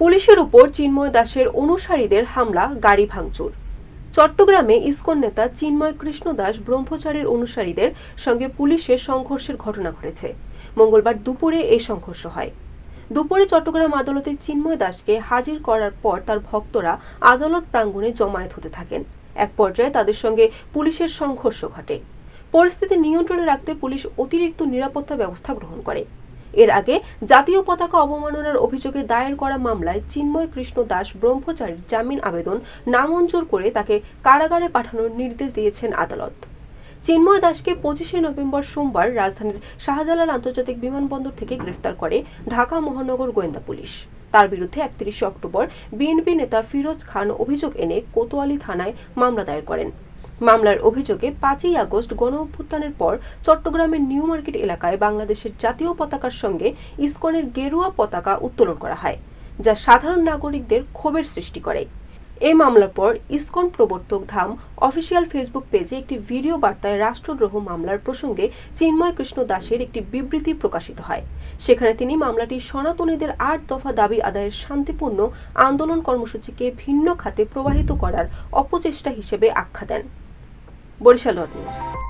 পুলিশের উপর চিন্ময় দাসের অনুসারীদের হামলা, গাড়ি ভাঙচুর। চট্টগ্রামে ইসকন নেতা চিন্ময় কৃষ্ণ দাস ব্রহ্মচারীর অনুসারীদের সঙ্গে পুলিশের সংঘর্ষের ঘটনা ঘটেছে। মঙ্গলবার দুপুরে এই সংঘর্ষ হয়। দুপুরে চট্টগ্রাম আদালতে চিন্ময় দাসকে হাজির করার পর তার ভক্তরা আদালত প্রাঙ্গণে জমায়েত হতে থাকেন। এক পর্যায়ে তাদের সঙ্গে পুলিশের সংঘর্ষ ঘটে। পরিস্থিতি নিয়ন্ত্রণে রাখতে পুলিশ অতিরিক্ত নিরাপত্তা ব্যবস্থা গ্রহণ করে। এর আগে জাতীয় পতাকা অবমাননার অভিযোগে দায়ের করা মামলায় চিন্ময় কৃষ্ণ দাস ব্রহ্মচারীর জামিন আবেদন নামঞ্জুর করে তাকে কারাগারে পাঠানোর নির্দেশ দিয়েছেন আদালত। চিন্ময় দাসকে পঁচিশে নভেম্বর সোমবার রাজধানীর শাহজালাল আন্তর্জাতিক বিমানবন্দর থেকে গ্রেফতার করে ঢাকা মহানগর গোয়েন্দা পুলিশ। তার বিরুদ্ধে একত্রিশে অক্টোবর বিএনপি নেতা ফিরোজ খান অভিযোগ এনে কোতোয়ালি থানায় মামলা দায়ের করেন। মামলার অভিযোগে পাঁচই আগস্ট গণ অভ্যুত্থানের পর চট্টগ্রামের নিউ মার্কেট এলাকায় বাংলাদেশের জাতীয় পতাকার সঙ্গে ইসকনের গেরুয়া পতাকা উত্তোলন করা হয়, যা সাধারণ নাগরিকদের ক্ষোভের সৃষ্টি করে। এই মামলার পর ইসকন প্রবর্তক ধাম অফিসিয়াল ফেসবুক পেজে একটি ভিডিও বার্তায় রাষ্ট্রদ্রোহ মামলার প্রসঙ্গে চিন্ময় কৃষ্ণ দাসের একটি বিবৃতি প্রকাশিত হয়। সেখানে তিনি মামলাটি সনাতনীদের আট দফা দাবি আদায়ের শান্তিপূর্ণ আন্দোলন কর্মসূচিকে ভিন্ন খাতে প্রবাহিত করার অপচেষ্টা হিসেবে আখ্যা দেন। বরিশাল নিউজ।